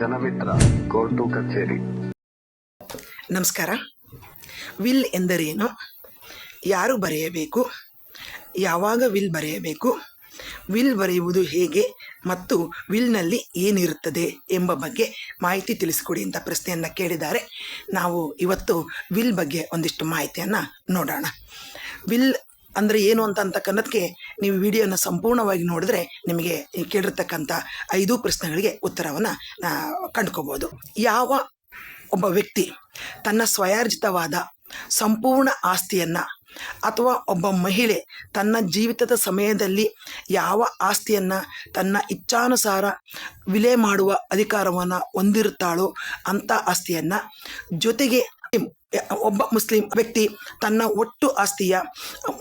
ಜನಮಿತ್ರ court ಕಚೇರಿ. ನಮಸ್ಕಾರ. Will ಎಂದರೇನು? ಯಾರು ಬರೆಯಬೇಕು? ಯಾವಾಗ ವಿಲ್ ಬರೆಯಬೇಕು? ವಿಲ್ ಬರೆಯುವುದು ಹೇಗೆ ಮತ್ತು ವಿಲ್ನಲ್ಲಿ ಏನಿರುತ್ತದೆ ಎಂಬ ಬಗ್ಗೆ ಮಾಹಿತಿ ತಿಳಿಸಿಕೊಡಿ ಅಂತ ಪ್ರಶ್ನೆಯನ್ನು ಕೇಳಿದ್ದಾರೆ. ನಾವು ಇವತ್ತು ವಿಲ್ ಬಗ್ಗೆ ಒಂದಿಷ್ಟು ಮಾಹಿತಿಯನ್ನು ನೋಡೋಣ. ವಿಲ್ ಅಂದರೆ ಏನು ಅಂತ ಅಂತಕ್ಕನ್ನೋದಕ್ಕೆ ನೀವು ವಿಡಿಯೋನ ಸಂಪೂರ್ಣವಾಗಿ ನೋಡಿದ್ರೆ ನಿಮಗೆ ಕೇಳಿರ್ತಕ್ಕಂಥ ಐದು ಪ್ರಶ್ನೆಗಳಿಗೆ ಉತ್ತರವನ್ನು ಕಂಡುಕೋಬೋದು. ಯಾವ ಒಬ್ಬ ವ್ಯಕ್ತಿ ತನ್ನ ಸ್ವಯಾರ್ಜಿತವಾದ ಸಂಪೂರ್ಣ ಆಸ್ತಿಯನ್ನು ಅಥವಾ ಒಬ್ಬ ಮಹಿಳೆ ತನ್ನ ಜೀವಿತದ ಸಮಯದಲ್ಲಿ ಯಾವ ಆಸ್ತಿಯನ್ನು ತನ್ನ ಇಚ್ಛಾನುಸಾರ ವಿಲೆ ಮಾಡುವ ಅಧಿಕಾರವನ್ನು ಹೊಂದಿರುತ್ತಾಳೋ ಅಂಥ ಆಸ್ತಿಯನ್ನು ಜೊತೆಗೆ ಒಬ್ಬ ಮುಸ್ಲಿಂ ವ್ಯಕ್ತಿ ತನ್ನ ಒಟ್ಟು ಆಸ್ತಿಯ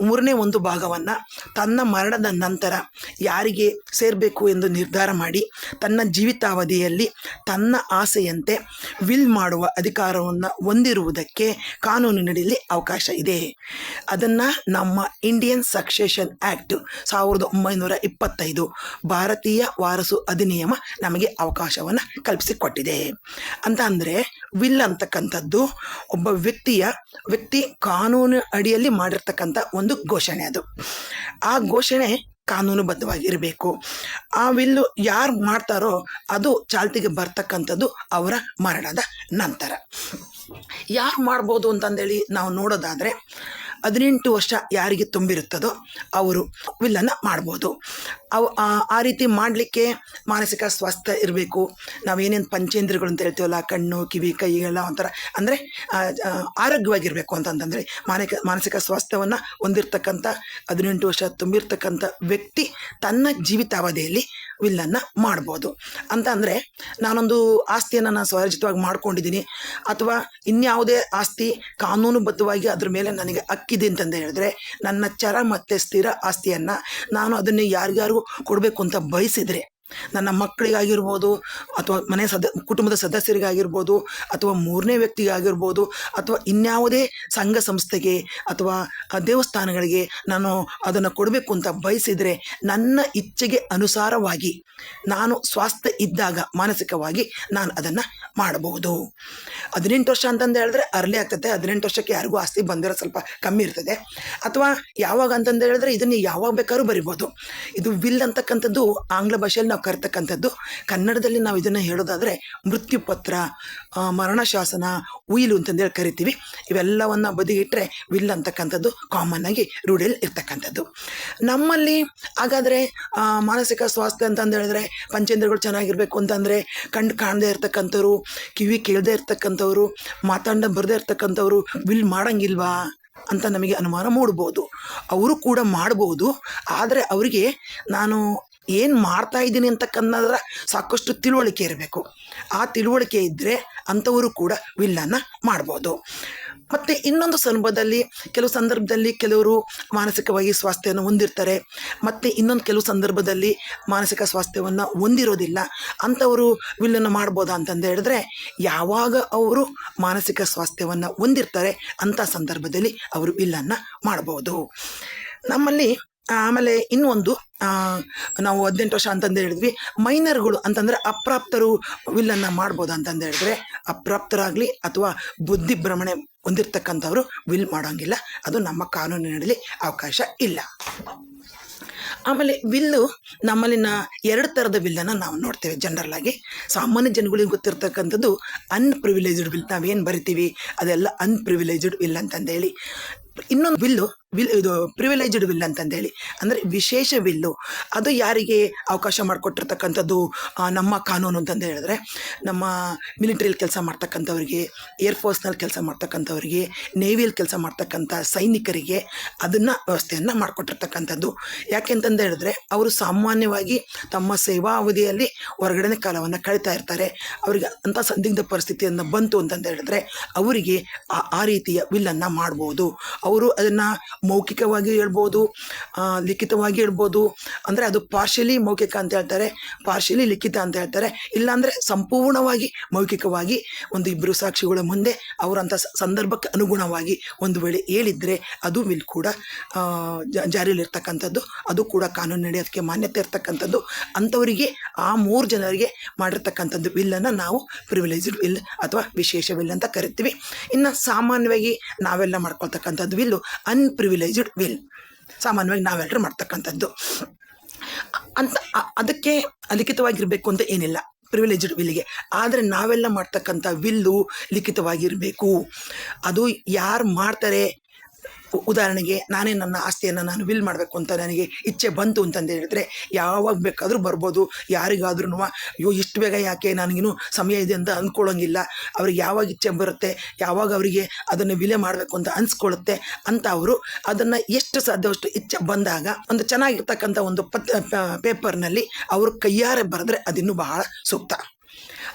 ಮೂರನೇ ಒಂದು ಭಾಗವನ್ನು ತನ್ನ ಮರಣದ ನಂತರ ಯಾರಿಗೆ ಸೇರಬೇಕು ಎಂದು ನಿರ್ಧಾರ ಮಾಡಿ ತನ್ನ ಜೀವಿತಾವಧಿಯಲ್ಲಿ ತನ್ನ ಆಸೆಯಂತೆ ವಿಲ್ ಮಾಡುವ ಅಧಿಕಾರವನ್ನು ಹೊಂದಿರುವುದಕ್ಕೆ ಕಾನೂನಿನಡಿಯಲ್ಲಿ ಅವಕಾಶ ಇದೆ. ಅದನ್ನು ನಮ್ಮ ಇಂಡಿಯನ್ ಸಕ್ಸೇಷನ್ ಆ್ಯಕ್ಟ್ ಸಾವಿರದ ಒಂಬೈನೂರ ಇಪ್ಪತ್ತೈದು ಭಾರತೀಯ ವಾರಸು ಅಧಿನಿಯಮ ನಮಗೆ ಅವಕಾಶವನ್ನು ಕಲ್ಪಿಸಿಕೊಟ್ಟಿದೆ. ಅಂತ ಅಂದರೆ ವಿಲ್ ಅಂತಕ್ಕಂಥದ್ದು ಒಬ್ಬ ವ್ಯಕ್ತಿಯ ವ್ಯಕ್ತಿ ಕಾನೂನು ಅಡಿಯಲ್ಲಿ ಮಾಡಿರ್ತಕ್ಕಂಥ ಒಂದು ಘೋಷಣೆ ಅದು. ಆ ಘೋಷಣೆ ಕಾನೂನುಬದ್ಧವಾಗಿರಬೇಕು. ಆ ವಿಲ್ಲು ಯಾರು ಮಾಡ್ತಾರೋ ಅದು ಚಾಲ್ತಿಗೆ ಬರ್ತಕ್ಕಂಥದ್ದು ಅವರ ಮರಣದ ನಂತರ. ಯಾರು ಮಾಡ್ಬೋದು ಅಂತಂದೇಳಿ ನಾವು ನೋಡೋದಾದರೆ ಹದಿನೆಂಟು ವರ್ಷ ಯಾರಿಗೆ ತುಂಬಿರುತ್ತದೋ ಅವರು ವಿಲ್ಲನ್ನು ಮಾಡ್ಬೋದು. ಅವು ಆ- ರೀತಿ ಮಾಡಲಿಕ್ಕೆ ಮಾನಸಿಕ ಸ್ವಾಸ್ಥ್ಯ ಇರಬೇಕು. ನಾವೇನೇನು ಪಂಚೇಂದ್ರಗಳು ಅಂತ ಹೇಳ್ತೀವಲ್ಲ, ಕಣ್ಣು, ಕಿವಿ, ಕೈ ಎಲ್ಲ ಒಂಥರ, ಅಂದರೆ ಆರೋಗ್ಯವಾಗಿರಬೇಕು ಅಂತಂತಂದರೆ ಮಾನಸಿಕ ಮಾನಸಿಕ ಸ್ವಾಸ್ಥ್ಯವನ್ನು ಹೊಂದಿರತಕ್ಕಂಥ ಹದಿನೆಂಟು ವರ್ಷ ತುಂಬಿರ್ತಕ್ಕಂಥ ವ್ಯಕ್ತಿ ತನ್ನ ಜೀವಿತಾವಧಿಯಲ್ಲಿ ವಿಲ್ಲನ್ನು ಮಾಡ್ಬೋದು. ಅಂತ ಅಂದರೆ ನಾನೊಂದು ಆಸ್ತಿಯನ್ನು ನಾನು ಸ್ವರ್ಜಿತವಾಗಿ ಮಾಡ್ಕೊಂಡಿದ್ದೀನಿ ಅಥವಾ ಇನ್ಯಾವುದೇ ಆಸ್ತಿ ಕಾನೂನುಬದ್ಧವಾಗಿ ಅದ್ರ ಮೇಲೆ ನನಗೆ ಅಕ್ಕಿದೆ ಅಂತಂದು ಹೇಳಿದ್ರೆ ನನ್ನ ಚರ ಮತ್ತು ಸ್ಥಿರ ಆಸ್ತಿಯನ್ನು ನಾನು ಅದನ್ನು ಯಾರಿಗಾರು ಕೊಡಬೇಕು ಅಂತ ಬಯಸಿದರೆ ನನ್ನ ಮಕ್ಕಳಿಗಾಗಿರ್ಬೋದು ಅಥವಾ ಮನೆ ಸದ, ಕುಟುಂಬದ ಸದಸ್ಯರಿಗಾಗಿರ್ಬೋದು ಅಥವಾ ಮೂರನೇ ವ್ಯಕ್ತಿಗಾಗಿರ್ಬೋದು ಅಥವಾ ಇನ್ಯಾವುದೇ ಸಂಘ ಸಂಸ್ಥೆಗೆ ಅಥವಾ ದೇವಸ್ಥಾನಗಳಿಗೆ ನಾನು ಅದನ್ನು ಕೊಡಬೇಕು ಅಂತ ಬಯಸಿದರೆ ನನ್ನ ಇಚ್ಛೆಗೆ ಅನುಸಾರವಾಗಿ ನಾನು ಸ್ವಾಸ್ಥ್ಯ ಇದ್ದಾಗ ಮಾನಸಿಕವಾಗಿ ನಾನು ಅದನ್ನು ಮಾಡಬಹುದು. ಹದಿನೆಂಟು ವರ್ಷ ಅಂತಂದು ಹೇಳಿದ್ರೆ ಅರ್ಲಿ ಆಗ್ತದೆ. ಹದಿನೆಂಟು ವರ್ಷಕ್ಕೆ ಯಾರಿಗೂ ಆಸ್ತಿ ಬಂದಿರೋ ಸ್ವಲ್ಪ ಕಮ್ಮಿ ಇರ್ತದೆ. ಅಥವಾ ಯಾವಾಗ ಅಂತಂದು ಹೇಳಿದ್ರೆ ಇದನ್ನು ಯಾವಾಗ ಬೇಕಾದ್ರೂ ಬರಿಬೋದು. ಇದು ವಿಲ್ ಅಂತಕ್ಕಂಥದ್ದು ಆಂಗ್ಲ ಭಾಷೆಯಲ್ಲಿ ನಾವು ಕರ್ತಕ್ಕಂಥದ್ದು. ಕನ್ನಡದಲ್ಲಿ ನಾವು ಇದನ್ನು ಹೇಳೋದಾದರೆ ಮೃತ್ಯುಪತ್ರ ಮರಣಶಾಸನ ಮರಣ ಶಾಸನ ಉಯಿಲು ಅಂತಂದೇಳಿ ಕರಿತೀವಿ. ಇವೆಲ್ಲವನ್ನು ಬದಿಗಿಟ್ಟರೆ ವಿಲ್ ಅಂತಕ್ಕಂಥದ್ದು ಕಾಮನ್ ಆಗಿ ರೂಢಿಯಲ್ಲಿ ಇರ್ತಕ್ಕಂಥದ್ದು. ನಮ್ಮಲ್ಲಿ ಹಾಗಾದರೆ ಮಾನಸಿಕ ಸ್ವಾಸ್ಥ್ಯ ಅಂತಂದೇಳಿದ್ರೆ ಪಂಚೇಂದ್ರಗಳು ಚೆನ್ನಾಗಿರಬೇಕು ಅಂತಂದರೆ ಕಣ್ಣು ಕಾಣದೇ ಇರ್ತಕ್ಕಂಥವ್ರು, ಕಿವಿ ಕೇಳದೇ ಇರ್ತಕ್ಕಂಥವ್ರು ಮಾತಾಡ ಬರದೇ ಇರ್ತಕ್ಕಂಥವ್ರು ವಿಲ್ ಮಾಡಂಗಿಲ್ವಾ ಅಂತ ನಮಗೆ ಅನುಮಾನ ಮೂಡ್ಬೋದು. ಅವರು ಕೂಡ ಮಾಡ್ಬೋದು. ಆದರೆ ಅವರಿಗೆ ನಾನು ಏನು ಮಾಡ್ತಾ ಇದ್ದೀನಿ ಅಂತಕ್ಕಂಥದ್ರ ಸಾಕಷ್ಟು ತಿಳುವಳಿಕೆ ಇರಬೇಕು. ಆ ತಿಳುವಳಿಕೆ ಇದ್ದರೆ ಅಂಥವರು ಕೂಡ ವಿಲ್ಲನ್ನು ಮಾಡ್ಬೋದು. ಮತ್ತು ಇನ್ನೊಂದು ಸಂದರ್ಭದಲ್ಲಿ ಕೆಲವು ಸಂದರ್ಭದಲ್ಲಿ ಕೆಲವರು ಮಾನಸಿಕವಾಗಿ ಸ್ವಾಸ್ಥ್ಯವನ್ನು ಹೊಂದಿರ್ತಾರೆ. ಮತ್ತು ಇನ್ನೊಂದು ಕೆಲವು ಸಂದರ್ಭದಲ್ಲಿ ಮಾನಸಿಕ ಸ್ವಾಸ್ಥ್ಯವನ್ನು ಹೊಂದಿರೋದಿಲ್ಲ. ಅಂಥವರು ವಿಲ್ಲನ್ನು ಮಾಡ್ಬೋದಾ ಅಂತಂದು ಹೇಳಿದ್ರೆ, ಯಾವಾಗ ಅವರು ಮಾನಸಿಕ ಸ್ವಾಸ್ಥ್ಯವನ್ನು ಹೊಂದಿರ್ತಾರೆ ಅಂಥ ಸಂದರ್ಭದಲ್ಲಿ ಅವರು ವಿಲ್ಲನ್ನು ಮಾಡ್ಬೋದು. ನಮ್ಮಲ್ಲಿ ಆಮೇಲೆ ಇನ್ನೊಂದು ನಾವು ಹದಿನೆಂಟು ವರ್ಷ ಅಂತಂದು ಹೇಳಿದ್ವಿ. ಮೈನರ್ಗಳು ಅಂತಂದರೆ ಅಪ್ರಾಪ್ತರು ವಿಲ್ಲನ್ನು ಮಾಡ್ಬೋದು ಅಂತಂದು ಹೇಳಿದ್ರೆ, ಅಪ್ರಾಪ್ತರಾಗಲಿ ಅಥವಾ ಬುದ್ಧಿ ಭ್ರಮಣೆ ಹೊಂದಿರ್ತಕ್ಕಂಥವ್ರು ವಿಲ್ ಮಾಡೋಂಗಿಲ್ಲ. ಅದು ನಮ್ಮ ಕಾನೂನಿನಲ್ಲಿ ಅವಕಾಶ ಇಲ್ಲ. ಆಮೇಲೆ ವಿಲ್ಲು ನಮ್ಮಲ್ಲಿನ ಎರಡು ಥರದ ವಿಲ್ಲನ್ನು ನಾವು ನೋಡ್ತೇವೆ ಜನರಲ್ ಆಗಿ. ಸಾಮಾನ್ಯ ಜನಗಳಿಗೆ ಗೊತ್ತಿರ್ತಕ್ಕಂಥದ್ದು ಅನ್ಪ್ರಿವಿಲೇಜ್ಡ್ ವಿಲ್. ನಾವೇನು ಬರಿತೀವಿ? ಅದೆಲ್ಲ ಅನ್ಪ್ರಿವಿಲೇಜ್ಡ್ ವಿಲ್ ಅಂತಂದೇಳಿ ಇನ್ನೊಂದು ವಿಲ್ಲು, ವಿಲ್ ಇದು ಪ್ರಿವಿಲೇಜ್ಡ್ ವಿಲ್ ಅಂತಂದೇಳಿ. ಅಂದರೆ ವಿಶೇಷ ವಿಲ್ಲು. ಅದು ಯಾರಿಗೆ ಅವಕಾಶ ಮಾಡಿಕೊಟ್ಟಿರ್ತಕ್ಕಂಥದ್ದು ನಮ್ಮ ಕಾನೂನು ಅಂತಂದು ಹೇಳಿದ್ರೆ, ನಮ್ಮ ಮಿಲಿಟ್ರಿಯಲ್ಲಿ ಕೆಲಸ ಮಾಡ್ತಕ್ಕಂಥವ್ರಿಗೆ ಏರ್ಫೋರ್ಸ್ನಲ್ಲಿ ಕೆಲಸ ಮಾಡ್ತಕ್ಕಂಥವ್ರಿಗೆ ನೇವಿಯಲ್ಲಿ ಕೆಲಸ ಮಾಡ್ತಕ್ಕಂಥ ಸೈನಿಕರಿಗೆ ಅದನ್ನು ವ್ಯವಸ್ಥೆಯನ್ನು ಮಾಡಿಕೊಟ್ಟಿರ್ತಕ್ಕಂಥದ್ದು. ಯಾಕೆಂತಂದು ಹೇಳಿದ್ರೆ, ಅವರು ಸಾಮಾನ್ಯವಾಗಿ ತಮ್ಮ ಸೇವಾ ಅವಧಿಯಲ್ಲಿ ಹೊರಗಡೆ ಕಾಲವನ್ನು ಕಳೀತಾ ಇರ್ತಾರೆ. ಅವರಿಗೆ ಅಂಥ ಸಂದಿಗ್ಧ ಪರಿಸ್ಥಿತಿಯನ್ನು ಬಂತು ಅಂತಂದು ಹೇಳಿದ್ರೆ, ಅವರಿಗೆ ಆ ರೀತಿಯ ವಿಲ್ಲನ್ನು ಮಾಡ್ಬೋದು. ಅವರು ಅದನ್ನು ಮೌಖಿಕವಾಗಿ ಹೇಳ್ಬೋದು ಲಿಖಿತವಾಗಿ ಹೇಳ್ಬೋದು. ಅಂದರೆ ಅದು ಪಾರ್ಶಲಿ ಮೌಖಿಕ ಅಂತ ಹೇಳ್ತಾರೆ ಪಾರ್ಶಲಿ ಲಿಖಿತ ಅಂತ ಹೇಳ್ತಾರೆ. ಇಲ್ಲಾಂದರೆ ಸಂಪೂರ್ಣವಾಗಿ ಮೌಖಿಕವಾಗಿ ಒಂದು ಇಬ್ಬರು ಸಾಕ್ಷಿಗಳ ಮುಂದೆ ಅವರಂಥ ಸಂದರ್ಭಕ್ಕೆ ಅನುಗುಣವಾಗಿ ಒಂದು ವೇಳೆ ಹೇಳಿದರೆ ಅದು ವಿಲ್ ಕೂಡ ಜಾರಿಯಲ್ಲಿರ್ತಕ್ಕಂಥದ್ದು. ಅದು ಕೂಡ ಕಾನೂನಿನಡಿ ಅದಕ್ಕೆ ಮಾನ್ಯತೆ ಇರ್ತಕ್ಕಂಥದ್ದು. ಅಂಥವರಿಗೆ ಆ ಮೂರು ಜನರಿಗೆ ಮಾಡಿರ್ತಕ್ಕಂಥದ್ದು ವಿಲ್ಲನ್ನು ನಾವು ಪ್ರಿವಿಲೇಜ್ಡ್ ವಿಲ್ ಅಥವಾ ವಿಶೇಷ ವಿಲ್ ಅಂತ ಕರಿತೀವಿ. ಇನ್ನು ಸಾಮಾನ್ಯವಾಗಿ ನಾವೆಲ್ಲ ಮಾಡ್ಕೊಳ್ತಕ್ಕಂಥದ್ದು ವಿಲ್ಲು ಅನ್ಪ್ರಿವಿಲೇಜ್ಡ್ ವಿಲ್ ಸಾಮಾನ್ಯವಾಗಿ ನಾವೆಲ್ಲರೂ ಮಾಡ್ತಕ್ಕಂಥದ್ದು. ಅಂತ ಅದಕ್ಕೆ ಲಿಖಿತವಾಗಿರಬೇಕು ಅಂತ ಏನಿಲ್ಲ. ಪ್ರಿವಿಲೇಜ್ಡ್ ವಿಲ್ಗೆ ಆದರೆ ನಾವೆಲ್ಲ ಮಾಡ್ತಕ್ಕಂಥ ವಿಲ್ಲು ಲಿಖಿತವಾಗಿರಬೇಕು. ಅದು ಯಾರು ಮಾಡ್ತಾರೆ ಉದಾಹರಣೆಗೆ ನಾನೇ ನನ್ನ ಆಸ್ತಿಯನ್ನು ನಾನು ವಿಲ್ ಮಾಡಬೇಕು ಅಂತ ನನಗೆ ಇಚ್ಛೆ ಬಂತು ಅಂತಂದು ಹೇಳಿದ್ರೆ ಯಾವಾಗ ಬೇಕಾದರೂ ಬರ್ಬೋದು. ಯಾರಿಗಾದ್ರೂ ಅಯ್ಯೋ ಇಷ್ಟು ಬೇಗ ಯಾಕೆ ನನಗಿನ್ನೂ ಸಮಯ ಇದೆ ಅಂತ ಅಂದ್ಕೊಳ್ಳೋಂಗಿಲ್ಲ ಅವ್ರಿಗೆ ಯಾವಾಗ ಇಚ್ಛೆ ಬರುತ್ತೆ, ಯಾವಾಗ ಅವರಿಗೆ ಅದನ್ನು ವಿಲೆ ಮಾಡಬೇಕು ಅಂತ ಅನ್ಸ್ಕೊಳ್ಳುತ್ತೆ ಅಂತ ಅವರು ಅದನ್ನು ಎಷ್ಟು ಸಾಧ್ಯವಷ್ಟು ಇಚ್ಛೆ ಬಂದಾಗ ಒಂದು ಚೆನ್ನಾಗಿರ್ತಕ್ಕಂಥ ಒಂದು ಪತ್ ಪೇಪರ್ನಲ್ಲಿ ಅವರು ಕೈಯಾರೆ ಬರೆದ್ರೆ ಅದಿನ್ನೂ ಬಹಳ ಸೂಕ್ತ.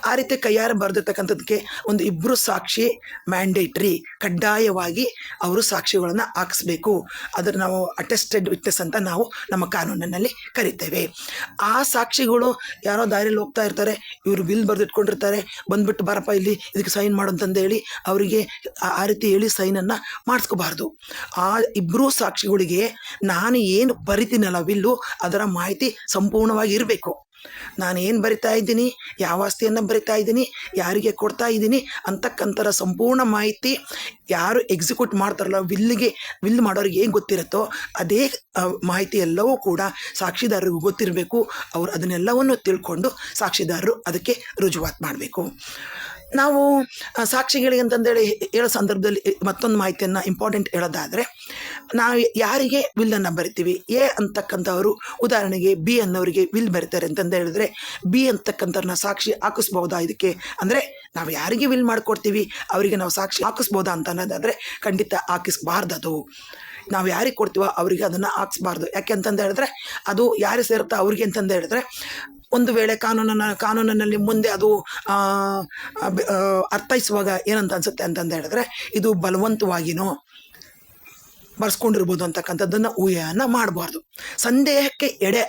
ಆ ರೀತಿ ಕೈಯಾರ ಬರೆದಿರ್ತಕ್ಕಂಥದ್ದಕ್ಕೆ ಒಂದು ಇಬ್ಬರು ಸಾಕ್ಷಿ ಮ್ಯಾಂಡೇಟ್ರಿ ಕಡ್ಡಾಯವಾಗಿ ಅವರು ಸಾಕ್ಷಿಗಳನ್ನು ಹಾಕಿಸ್ಬೇಕು. ಅದರ ನಾವು ಅಟೆಸ್ಟೆಡ್ ವಿಟ್ನೆಸ್ ಅಂತ ನಾವು ನಮ್ಮ ಕಾನೂನಿನಲ್ಲಿ ಕರಿತೇವೆ. ಆ ಸಾಕ್ಷಿಗಳು ಯಾರೋ ದಾರಿಯಲ್ಲಿ ಹೋಗ್ತಾ ಇರ್ತಾರೆ, ಇವರು ಬಿಲ್ ಬರೆದಿಟ್ಕೊಂಡಿರ್ತಾರೆ, ಬಂದ್ಬಿಟ್ಟು ಬಾರಪ್ಪ ಇಲ್ಲಿ ಇದಕ್ಕೆ ಸೈನ್ ಮಾಡು ಅಂತಂದು ಹೇಳಿ ಅವರಿಗೆ ಆ- ಆ ರೀತಿ ಹೇಳಿ ಸೈನನ್ನು ಮಾಡಿಸ್ಕೋಬಾರ್ದು. ಆ ಇಬ್ಬರೂ ಸಾಕ್ಷಿಗಳಿಗೆ ನಾನು ಏನು ಬರಿತೀನಲ್ಲ ಬಿಲ್ಲು ಅದರ ಮಾಹಿತಿ ಸಂಪೂರ್ಣವಾಗಿ ಇರಬೇಕು. ನಾನು ಏನು ಬರಿತಾ ಇದ್ದೀನಿ? ಯಾವ ಆಸ್ತಿಯನ್ನು ಬರಿತಾ ಇದ್ದೀನಿ? ಯಾರಿಗೆ ಕೊಡ್ತಾ ಇದ್ದೀನಿ? ಅಂತಕ್ಕಂಥರ ಸಂಪೂರ್ಣ ಮಾಹಿತಿ ಯಾರು ಎಕ್ಸಿಕ್ಯೂಟ್ ಮಾಡ್ತಾರಲ್ಲ, ವಿಲ್ಲಿಗೆ, ವಿಲ್ ಮಾಡೋರಿಗೆ ಏನು ಗೊತ್ತಿರುತ್ತೋ ಅದೇ ಮಾಹಿತಿ ಎಲ್ಲವೂ ಕೂಡ ಸಾಕ್ಷಿದಾರರಿಗೂ ಗೊತ್ತಿರಬೇಕು. ಅವರು ಅದನ್ನೆಲ್ಲವನ್ನು ತಿಳ್ಕೊಂಡು ಸಾಕ್ಷಿದಾರರು ಅದಕ್ಕೆ ರುಜುವಾತು ಮಾಡಬೇಕು. ನಾವು ಸಾಕ್ಷಿಗಳಿಗೆ ಅಂತಂದೇಳಿ ಹೇಳೋ ಸಂದರ್ಭದಲ್ಲಿ ಮತ್ತೊಂದು ಮಾಹಿತಿಯನ್ನು ಇಂಪಾರ್ಟೆಂಟ್ ಹೇಳೋದಾದರೆ, ನಾವು ಯಾರಿಗೆ ವಿಲ್ಲನ್ನು ಬರಿತೀವಿ? ಎ ಅಂತಕ್ಕಂಥವರು, ಉದಾಹರಣೆಗೆ ಬಿ ಅನ್ನೋರಿಗೆ ವಿಲ್ ಬರೀತಾರೆ ಅಂತಂದು ಹೇಳಿದ್ರೆ, ಬಿ ಅಂತಕ್ಕಂಥವ್ರನ್ನ ಸಾಕ್ಷಿ ಹಾಕಿಸ್ಬೋದಾ ಇದಕ್ಕೆ? ಅಂದರೆ ನಾವು ಯಾರಿಗೆ ವಿಲ್ ಮಾಡಿಕೊಡ್ತೀವಿ? ಅವರಿಗೆ ನಾವು ಸಾಕ್ಷಿ ಹಾಕಿಸ್ಬೋದಾ ಅಂತ ಅನ್ನೋದಾದರೆ ಖಂಡಿತ ಹಾಕಿಸ್ಬಾರ್ದದು ನಾವು ಯಾರಿಗೆ ಕೊಡ್ತೀವೋ ಅವರಿಗೆ ಅದನ್ನು ಹಾಕ್ಸ್ಬಾರ್ದು. ಯಾಕೆ ಅಂತಂದು ಹೇಳಿದ್ರೆ, ಅದು ಯಾರಿಗೆ ಸೇರುತ್ತೋ ಅವ್ರಿಗೆ ಅಂತಂದು ಹೇಳಿದ್ರೆ ಒಂದು ವೇಳೆ ಕಾನೂನನ್ನ ಕಾನೂನಿನಲ್ಲಿ ಮುಂದೆ ಅದು ಅರ್ಥೈಸುವಾಗ ಏನಂತ ಅನ್ಸುತ್ತೆ ಅಂತಂದು ಹೇಳಿದ್ರೆ ಇದು ಬಲವಂತವಾಗಿನೋ ಬರ್ಸ್ಕೊಂಡಿರ್ಬೋದು ಅಂತಕ್ಕಂಥದ್ದನ್ನು ಊಹೆಯನ್ನು ಮಾಡಬಾರ್ದು. ಸಂದೇಹಕ್ಕೆ ಎಡೆ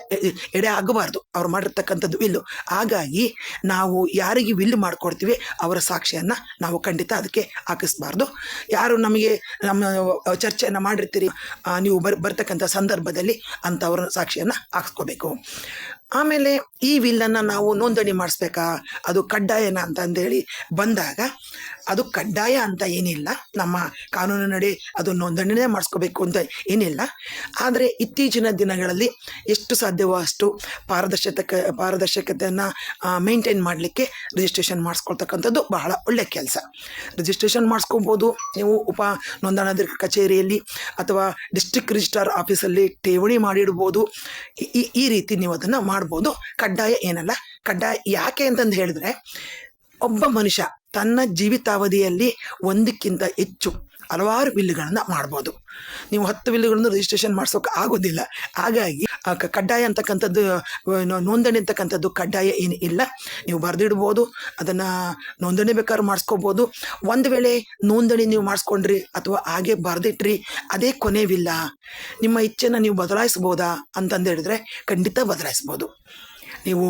ಎಡೆ ಆಗಬಾರ್ದು. ಅವ್ರು ಮಾಡಿರ್ತಕ್ಕಂಥದ್ದು ವಿಲ್ಲು. ಹಾಗಾಗಿ ನಾವು ಯಾರಿಗೆ ವಿಲ್ ಮಾಡಿಕೊಡ್ತೀವಿ ಅವರ ಸಾಕ್ಷಿಯನ್ನು ನಾವು ಖಂಡಿತ ಅದಕ್ಕೆ ಹಾಕಿಸ್ಬಾರ್ದು. ಯಾರು ನಮಗೆ ನಮ್ಮ ಚರ್ಚೆಯನ್ನು ಮಾಡಿರ್ತೀರಿ ನೀವು ಬರ್, ಬರ್ತಕ್ಕಂಥ ಸಂದರ್ಭದಲ್ಲಿ ಅಂಥವ್ರ ಸಾಕ್ಷಿಯನ್ನು ಹಾಕ್ಸ್ಕೋಬೇಕು. ಆಮೇಲೆ ಈ ವಿಲ್ಲನ್ನು ನಾವು ನೋಂದಣಿ ಮಾಡಿಸ್ಬೇಕಾ? ಅದು ಕಡ್ಡಾಯನ ಅಂತಂದೇಳಿ ಬಂದಾಗ ಅದು ಕಡ್ಡಾಯ ಅಂತ ಏನಿಲ್ಲ. ನಮ್ಮ ಕಾನೂನಿನಡಿ ಅದು ನೋಂದಣಿನೇ ಮಾಡಿಸ್ಕೋಬೇಕು ಅಂತ ಏನಿಲ್ಲ. ಆದರೆ ಇತ್ತೀಚಿನ ದಿನಗಳಲ್ಲಿ ಎಷ್ಟು ಸಾಧ್ಯವೋ ಅಷ್ಟು ಪಾರದರ್ಶಕ, ಪಾರದರ್ಶಕತೆಯನ್ನು ಮೇಂಟೈನ್ ಮಾಡಲಿಕ್ಕೆ ರಿಜಿಸ್ಟ್ರೇಷನ್ ಮಾಡಿಸ್ಕೊಳ್ತಕ್ಕಂಥದ್ದು ಬಹಳ ಒಳ್ಳೆಯ ಕೆಲಸ. ರಿಜಿಸ್ಟ್ರೇಷನ್ ಮಾಡಿಸ್ಕೊಬೋದು. ನೀವು ಉಪ ನೋಂದಣಾಧಿಕ ಕಚೇರಿಯಲ್ಲಿ ಅಥವಾ ಡಿಸ್ಟ್ರಿಕ್ಟ್ ರಿಜಿಸ್ಟ್ರಾರ್ ಆಫೀಸಲ್ಲಿ ಠೇವಣಿ ಮಾಡಿಡ್ಬೋದು. ಈ ಈ ರೀತಿ ನೀವು ಅದನ್ನು ಮಾಡ್ಬೋದು. ಕಡ್ಡಾಯ ಏನಲ್ಲ. ಕಡ್ಡಾಯ ಯಾಕೆ ಅಂತಂದು ಹೇಳಿದ್ರೆ, ಒಬ್ಬ ಮನುಷ್ಯ ತನ್ನ ಜೀವಿತಾವಧಿಯಲ್ಲಿ ಒಂದಕ್ಕಿಂತ ಹೆಚ್ಚು ಹಲವಾರು ಬಿಲ್ಗಳನ್ನು ಮಾಡ್ಬೋದು. ನೀವು ಹತ್ತು ಬಿಲ್ಗಳನ್ನು ರಿಜಿಸ್ಟ್ರೇಷನ್ ಮಾಡ್ಸೋಕೆ ಆಗೋದಿಲ್ಲ. ಹಾಗಾಗಿ ಕಡ್ಡಾಯ ಅಂತಕ್ಕಂಥದ್ದು ನೋಂದಣಿ ಅಂತಕ್ಕಂಥದ್ದು ಕಡ್ಡಾಯ ಏನು ಇಲ್ಲ. ನೀವು ಬರೆದಿಡ್ಬೋದು, ಅದನ್ನು ನೋಂದಣಿ ಬೇಕಾದ್ರೂ ಮಾಡಿಸ್ಕೋಬೋದು. ಒಂದು ವೇಳೆ ನೋಂದಣಿ ನೀವು ಮಾಡಿಸ್ಕೊಂಡ್ರಿ ಅಥವಾ ಹಾಗೆ ಬರೆದಿಟ್ರಿ, ಅದೇ ಕೊನೆವಿಲ್ಲ. ನಿಮ್ಮ ಇಚ್ಛೆನ ನೀವು ಬದಲಾಯಿಸ್ಬೋದಾ ಅಂತಂದು ಹೇಳಿದ್ರೆ ಖಂಡಿತ ಬದಲಾಯಿಸ್ಬೋದು. ನೀವು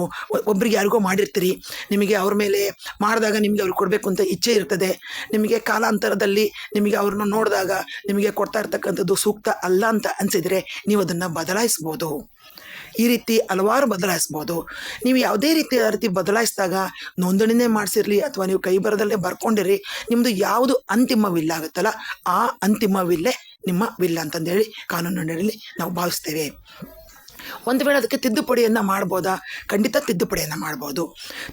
ಒಬ್ಬರಿಗೆ ಯಾರಿಗೋ ಮಾಡಿರ್ತೀರಿ, ನಿಮಗೆ ಅವ್ರ ಮೇಲೆ ಮಾಡಿದಾಗ ನಿಮಗೆ ಅವ್ರಿಗೆ ಕೊಡಬೇಕು ಅಂತ ಇಚ್ಛೆ ಇರ್ತದೆ. ನಿಮಗೆ ಕಾಲಾಂತರದಲ್ಲಿ ನಿಮಗೆ ಅವ್ರನ್ನ ನೋಡಿದಾಗ ನಿಮಗೆ ಕೊಡ್ತಾ ಇರ್ತಕ್ಕಂಥದ್ದು ಸೂಕ್ತ ಅಲ್ಲ ಅಂತ ಅನಿಸಿದರೆ ನೀವು ಅದನ್ನು ಬದಲಾಯಿಸ್ಬೋದು. ಈ ರೀತಿ ಹಲವಾರು ಬದಲಾಯಿಸ್ಬೋದು. ನೀವು ಯಾವುದೇ ರೀತಿ ಆ ರೀತಿ ಬದಲಾಯಿಸಿದಾಗ ನೋಂದಣಿನೇ ಮಾಡಿಸಿರಲಿ ಅಥವಾ ನೀವು ಕೈ ಬರದಲ್ಲೇ ಬರ್ಕೊಂಡಿರಿ ನಿಮ್ಮದು ಯಾವುದು ಅಂತಿಮ ವಿಲ್ ಆಗುತ್ತಲ್ಲ, ಆ ಅಂತಿಮ ವಿಲ್ಲೇ ನಿಮ್ಮ ವಿಲ್ ಅಂತಂದೇಳಿ ಕಾನೂನಿನಲ್ಲಿ ನಾವು ಭಾವಿಸ್ತೇವೆ. ಒಂದು ವೇಳೆ ಅದಕ್ಕೆ ತಿದ್ದುಪಡಿಯನ್ನು ಮಾಡ್ಬೋದಾ? ಖಂಡಿತ ತಿದ್ದುಪಡಿಯನ್ನು ಮಾಡ್ಬೋದು.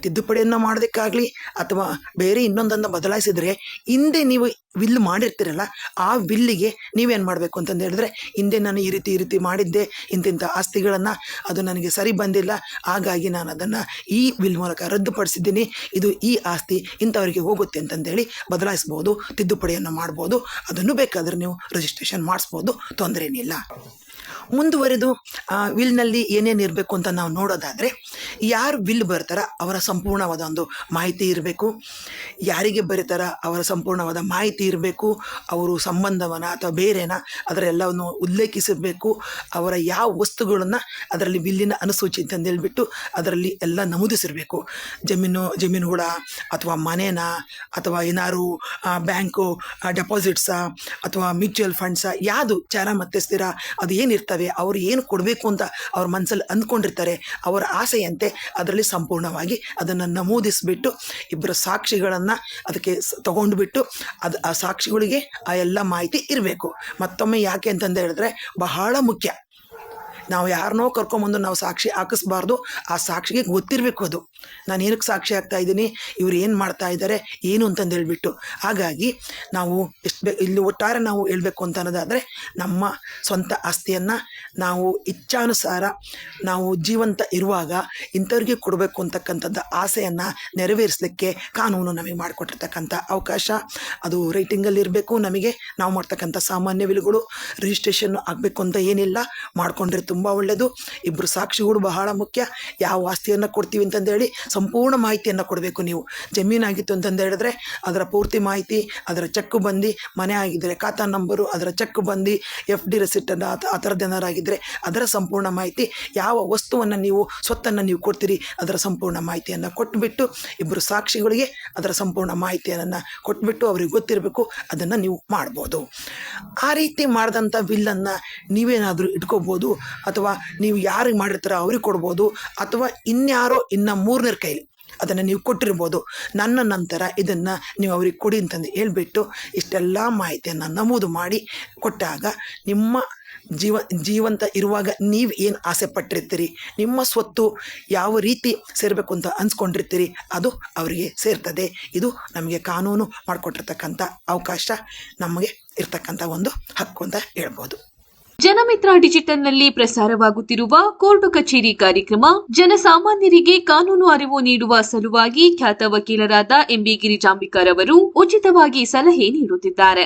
ತಿದ್ದುಪಡಿಯನ್ನು ಮಾಡೋದಕ್ಕಾಗಲಿ ಅಥವಾ ಬೇರೆ ಇನ್ನೊಂದನ್ನು ಬದಲಾಯಿಸಿದರೆ ಹಿಂದೆ ನೀವು ವಿಲ್ ಮಾಡಿರ್ತೀರಲ್ಲ, ಆ ವಿಲ್ಲಿಗೆ ನೀವೇನು ಮಾಡಬೇಕು ಅಂತಂದು ಹೇಳಿದ್ರೆ, ಹಿಂದೆ ನಾನು ಈ ರೀತಿ ಈ ರೀತಿ ಮಾಡಿದ್ದೆ ಇಂತಿಂಥ ಆಸ್ತಿಗಳನ್ನು ಅದು ನನಗೆ ಸರಿ ಬಂದಿಲ್ಲ, ಹಾಗಾಗಿ ನಾನು ಅದನ್ನು ಈ ವಿಲ್ ಮೂಲಕ ರದ್ದುಪಡಿಸಿದ್ದೀನಿ, ಇದು ಈ ಆಸ್ತಿ ಇಂಥವರಿಗೆ ಹೋಗುತ್ತೆ ಅಂತಂದೇಳಿ ಬದಲಾಯಿಸ್ಬೋದು, ತಿದ್ದುಪಡಿಯನ್ನು ಮಾಡ್ಬೋದು, ಅದನ್ನು ಬೇಕಾದರೆ ನೀವು ರಿಜಿಸ್ಟ್ರೇಷನ್ ಮಾಡಿಸ್ಬೋದು ತೊಂದರೆ ಏನಿಲ್ಲ ಮುಂದುವರೆದು ವಿಲ್ನಲ್ಲಿ ಏನೇನು ಇರಬೇಕು ಅಂತ ನಾವು ನೋಡೋದಾದರೆ, ಯಾರು ವಿಲ್ ಬರ್ತಾರ ಅವರ ಸಂಪೂರ್ಣವಾದ ಒಂದು ಮಾಹಿತಿ ಇರಬೇಕು. ಯಾರಿಗೆ ಬರೀತಾರ ಅವರ ಸಂಪೂರ್ಣವಾದ ಮಾಹಿತಿ ಇರಬೇಕು. ಅವರು ಸಂಬಂಧವನ್ನ ಅಥವಾ ಬೇರೆನ ಅದರ ಎಲ್ಲವನ್ನು ಉಲ್ಲೇಖಿಸಬೇಕು. ಅವರ ಯಾವ ವಸ್ತುಗಳನ್ನು ಅದರಲ್ಲಿ ವಿಲ್ಲಿನ ಅನುಸೂಚಿ ಅಂತ ಹೇಳಿಬಿಟ್ಟು ಅದರಲ್ಲಿ ಎಲ್ಲ ನಮೂದಿಸಿರಬೇಕು. ಜಮೀನು ಜಮೀನುಗಳ ಅಥವಾ ಮನೇನ ಅಥವಾ ಏನಾದ್ರು ಬ್ಯಾಂಕು ಡೆಪಾಸಿಟ್ಸಾ ಅಥವಾ ಮ್ಯೂಚುವಲ್ ಫಂಡ್ಸಾ, ಯಾವುದು ಚಾರ ಮತ್ತೆ ಸ್ಥಿರ ಅದು ಏನಿರ್ತವೆ ಅವರು ಏನು ಕೊಡಬೇಕು ಅಂತ ಅವ್ರ ಮನಸ್ಸಲ್ಲಿ ಅಂದ್ಕೊಂಡಿರ್ತಾರೆ, ಅವರ ಆಸೆಯಂತೆ ಅದರಲ್ಲಿ ಸಂಪೂರ್ಣವಾಗಿ ಅದನ್ನು ನಮೂದಿಸಿಬಿಟ್ಟು ಇಬ್ಬರ ಸಾಕ್ಷಿಗಳನ್ನು ಅದಕ್ಕೆ ತಗೊಂಡ್ಬಿಟ್ಟು ಅದು ಆ ಸಾಕ್ಷಿಗಳಿಗೆ ಆ ಎಲ್ಲ ಮಾಹಿತಿ ಇರಬೇಕು. ಮತ್ತೊಮ್ಮೆ ಯಾಕೆ ಅಂತಂದು ಹೇಳಿದ್ರೆ ಬಹಳ ಮುಖ್ಯ. ನಾವು ಯಾರನ್ನೋ ಕರ್ಕೊಂಬಂದು ನಾವು ಸಾಕ್ಷಿ ಹಾಕಿಸ್ಬಾರ್ದು, ಆ ಸಾಕ್ಷಿಗೆ ಗೊತ್ತಿರಬೇಕು ಅದು. ನಾನು ಏನಕ್ಕೆ ಸಾಕ್ಷಿ ಆಗ್ತಾ ಇದ್ದೀನಿ? ಇವ್ರು ಏನು ಮಾಡ್ತಾ ಇದ್ದಾರೆ? ಏನು ಅಂತಂದು ಹೇಳ್ಬಿಟ್ಟು. ಹಾಗಾಗಿ ನಾವು ಎಷ್ಟು ಬೇ ಇಲ್ಲಿ ಒಟ್ಟಾರೆ ನಾವು ಹೇಳಬೇಕು ಅಂತ ಅನ್ನೋದಾದರೆ, ನಮ್ಮ ಸ್ವಂತ ಆಸ್ತಿಯನ್ನು ನಾವು ಇಚ್ಛಾನುಸಾರ ನಾವು ಜೀವಂತ ಇರುವಾಗ ಇಂಥವ್ರಿಗೆ ಕೊಡಬೇಕು ಅಂತಕ್ಕಂಥದ್ದು ಆಸೆಯನ್ನು ನೆರವೇರಿಸಲಿಕ್ಕೆ ಕಾನೂನು ನಮಗೆ ಮಾಡಿಕೊಟ್ಟಿರ್ತಕ್ಕಂಥ ಅವಕಾಶ. ಅದು ರೈಟಿಂಗಲ್ಲಿ ಇರಬೇಕು, ನಮಗೆ ನಾವು ಮಾಡ್ತಕ್ಕಂಥ ಸಾಮಾನ್ಯ ವಿಲುಗಳು ರಿಜಿಸ್ಟ್ರೇಷನ್ ಆಗಬೇಕು ಅಂತ ಏನಿಲ್ಲ. ಮಾಡಿಕೊಂಡ್ರೆ ತುಂಬ ಒಳ್ಳೆಯದು ಇಬ್ಬರು ಸಾಕ್ಷಿಗಳು ಬಹಳ ಮುಖ್ಯ. ಯಾವ ಆಸ್ತಿಯನ್ನು ಕೊಡ್ತೀವಿ ಅಂತಂದೇಳಿ ಸಂಪೂರ್ಣ ಮಾಹಿತಿಯನ್ನು ಕೊಡಬೇಕು ನೀವು. ಜಮೀನಾಗಿತ್ತು ಅಂತಂದು ಹೇಳಿದ್ರೆ ಅದರ ಪೂರ್ತಿ ಮಾಹಿತಿ, ಅದರ ಚೆಕ್ ಬಂದು ಮನೆ ಆಗಿದ್ದರೆ ಖಾತಾ ನಂಬರು, ಅದರ ಚೆಕ್ ಬಂದು ಎಫ್ ಡಿ ರೆಸಿಟ್ ಆ ಥರದ ಏನಾರಾಗಿದ್ದರೆ ಅದರ ಸಂಪೂರ್ಣ ಮಾಹಿತಿ, ಯಾವ ವಸ್ತುವನ್ನು ನೀವು ಸ್ವತ್ತನ್ನು ನೀವು ಕೊಡ್ತೀರಿ ಅದರ ಸಂಪೂರ್ಣ ಮಾಹಿತಿಯನ್ನು ಕೊಟ್ಟುಬಿಟ್ಟು ಇಬ್ಬರು ಸಾಕ್ಷಿಗಳಿಗೆ ಅದರ ಸಂಪೂರ್ಣ ಮಾಹಿತಿಯನ್ನು ಕೊಟ್ಟುಬಿಟ್ಟು ಅವ್ರಿಗೆ ಗೊತ್ತಿರಬೇಕು, ಅದನ್ನು ನೀವು ಮಾಡ್ಬೋದು. ಆ ರೀತಿ ಮಾಡಿದಂಥ ಬಿಲ್ಲನ್ನು ನೀವೇನಾದರೂ ಇಟ್ಕೋಬೋದು ಅಥವಾ ನೀವು ಯಾರಿಗೆ ಮಾಡಿರ್ತಾರೋ ಅವ್ರಿಗೆ ಕೊಡ್ಬೋದು ಅಥವಾ ಇನ್ಯಾರೋ ಇನ್ನು ಮೂರನೇರ ಕೈಲಿ. ಅದನ್ನು ನೀವು ಕೊಟ್ಟಿರ್ಬೋದು. ನನ್ನ ನಂತರ ಇದನ್ನು ನೀವು ಅವ್ರಿಗೆ ಕೊಡಿ ಅಂತಂದು ಹೇಳಿಬಿಟ್ಟು ಇಷ್ಟೆಲ್ಲ ಮಾಹಿತಿಯನ್ನು ನಮೂದು ಮಾಡಿ ಕೊಟ್ಟಾಗ ನಿಮ್ಮ ಜೀವ, ಜೀವಂತ ಇರುವಾಗ ನೀವು ಏನು ಆಸೆ ಪಟ್ಟಿರ್ತೀರಿ? ನಿಮ್ಮ ಸ್ವತ್ತು ಯಾವ ರೀತಿ ಸೇರಬೇಕು ಅಂತ ಅನ್ಸ್ಕೊಂಡಿರ್ತೀರಿ? ಅದು ಅವರಿಗೆ ಸೇರ್ತದೆ. ಇದು ನಮಗೆ ಕಾನೂನು ಮಾಡಿಕೊಟ್ಟಿರ್ತಕ್ಕಂಥ ಅವಕಾಶ ನಮಗೆ ಇರ್ತಕ್ಕಂಥ ಒಂದು ಹಕ್ಕು ಅಂತ ಹೇಳ್ಬೋದು. ಜನಮಿತ್ರ ಡಿಜಿಟಲ್ನಲ್ಲಿ ಪ್ರಸಾರವಾಗುತ್ತಿರುವ ಕೋರ್ಟು ಕಚೇರಿ ಕಾರ್ಯಕ್ರಮ ಜನಸಾಮಾನ್ಯರಿಗೆ ಕಾನೂನು ಅರಿವು ನೀಡುವ ಸಲುವಾಗಿ ಖ್ಯಾತ ವಕೀಲರಾದ ಎಂಬಿ ಗಿರಿಜಾಂಬಿಕರ್ ಅವರು ಉಚಿತವಾಗಿ ಸಲಹೆ ನೀಡುತ್ತಿದ್ದಾರೆ.